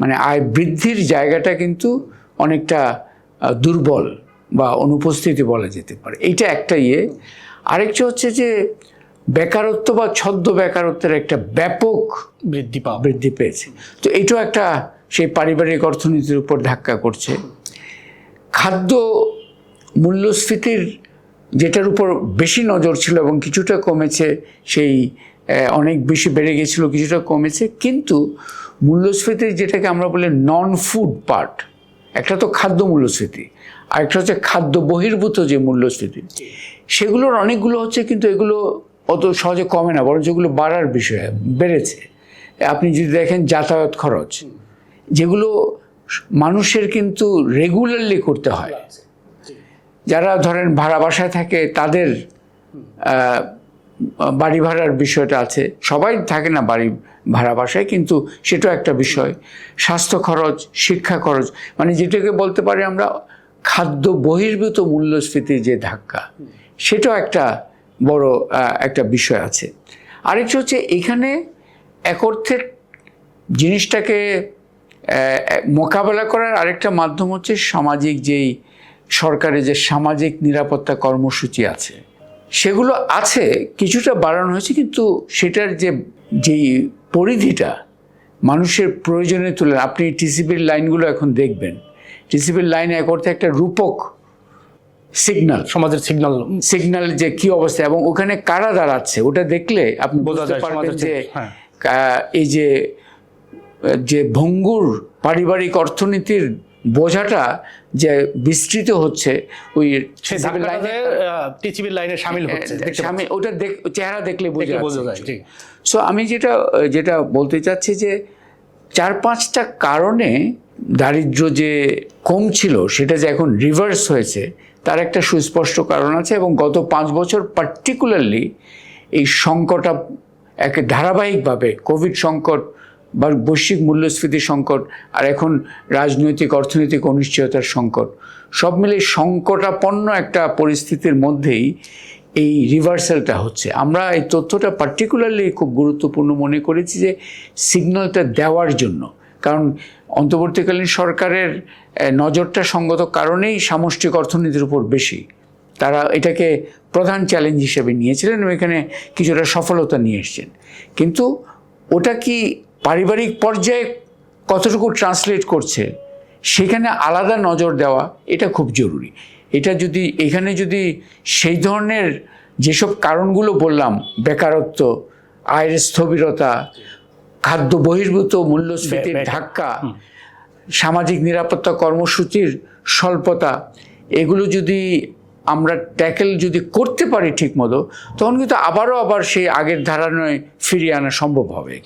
মানে আয় বৃদ্ধির জায়গাটা কিন্তু অনেকটা দুর্বল বা অনুপস্থিতি বলা যেতে পারে। এইটা একটা ইয়ে। আরেকটা হচ্ছে যে বেকারত্ব বা ছদ্ম বেকারত্বের একটা ব্যাপক বৃদ্ধি পাওয়া। বৃদ্ধি পেয়েছে। তো এটাও একটা সেই পারিবারিক অর্থনীতির উপর ধাক্কা করছে। খাদ্য মূল্যস্ফীতির যেটার উপর বেশি নজর ছিল এবং কিছুটা কমেছে সেই অনেক বেশি বেড়ে গেছিল কিছুটা কমেছে। কিন্তু মূল্যস্ফীতির যেটাকে আমরা বলি নন ফুড পার্ট একটা তো খাদ্য মূল্যস্ফীতি, আর একটা হচ্ছে খাদ্য বহির্ভূত যে মূল্যস্ফীতি, সেগুলোর অনেকগুলো হচ্ছে কিন্তু এগুলো অত সহজে কমে না, বরঞ্চ যেগুলো বাড়ার বিষয়, বেড়েছে। আপনি যদি দেখেন যাতায়াত খরচ, যেগুলো মানুষের কিন্তু রেগুলারলি করতে হয়। যারা ধরেন ভাড়া বাসায় থাকে, তাদের বাড়ি ভাড়ার বিষয়টা আছে। সবাই থাকে না বাড়ি ভাড়া বাসায়, কিন্তু সেটাও একটা বিষয়। স্বাস্থ্য খরচ, শিক্ষা খরচ মানে যেটাকে বলতে পারি আমরা খাদ্য বহির্ভূত মূল্যস্ফীতির যে ধাক্কা, সেটাও একটা বড় একটা বিষয় আছে। আরেকটা হচ্ছে এখানে এক অর্থে জিনিসটাকে মোকাবেলা করার আরেকটা মাধ্যম হচ্ছে সামাজিক যেই সরকারের যে সামাজিক নিরাপত্তা কর্মসূচি আছে। সেগুলো আছে কিছুটা বাড়ানো হয়েছে কিন্তু সেটার যে যেই পরিধিটা মানুষের প্রয়োজনে তুলে আপনি টিসিবির লাইনগুলো এখন দেখবেন। টিসিবির লাইনে এক অর্থে একটা রূপক সিগনাল সমাজের সিগনাল সিগন্যাল যে কি অবস্থা এবং ওখানে কারা দাঁড়াচ্ছে ওটা দেখলে আপনি বোঝা বুঝতে পারবেন যে হ্যাঁ। এই যে যে ভঙ্গুর পারিবারিক অর্থনীতির বোঝাটা যে বিস্তৃত হচ্ছে ওই টিচিবির লাইনে সামিল হচ্ছে ওটা দেখ চেহারা দেখলে বোঝা। যায় ঠিক। সো আমি যেটা যেটা বলতে চাচ্ছি যে চার পাঁচটা কারণে দারিদ্র্য যে কম ছিল সেটা যে এখন রিভার্স হয়েছে তার একটা সুস্পষ্ট কারণ আছে এবং গত পাঁচ বছর পার্টিকুলারলি এই সংকটা এক ধারাবাহিকভাবে কোভিড সংকট বা বৈশ্বিক মূল্যস্ফীতি সংকট আর এখন রাজনৈতিক, অর্থনৈতিক অনিশ্চয়তার সংকট। সব মিলে সংকটাপন্ন একটা পরিস্থিতির মধ্যেই এই রিভার্সালটা হচ্ছে। আমরা এই তথ্যটা পার্টিকুলারলি খুব গুরুত্বপূর্ণ মনে করেছি যে সিগন্যালটা দেওয়ার জন্য। কারণ অন্তর্বর্তীকালীন সরকারের নজরটা সঙ্গত কারণেই সামষ্টিক অর্থনীতির উপর বেশি। তারা এটাকে প্রধান চ্যালেঞ্জ হিসেবে নিয়েছিলেন এবং এখানে কিছুটা সফলতা নিয়ে এসছেন। কিন্তু ওটা কি পারিবারিক পর্যায়ে কতটুকু ট্রান্সলেট করছে সেখানে আলাদা নজর দেওয়া এটা খুব জরুরি। এটা যদি এখানে যদি সেই ধরনের যেসব কারণগুলো বললাম বেকারত্ব আয়ের স্থবিরতা খাদ্য বহির্ভূত মূল্যস্ফীতির ধাক্কা সামাজিক নিরাপত্তা কর্মসূচির স্বল্পতা এগুলো যদি আমরা ট্যাকেল যদি করতে পারি ঠিকমতো তখন কিন্তু আবারও আবার সেই আগের ধারণায় ফিরিয়ে আনা সম্ভব হবে।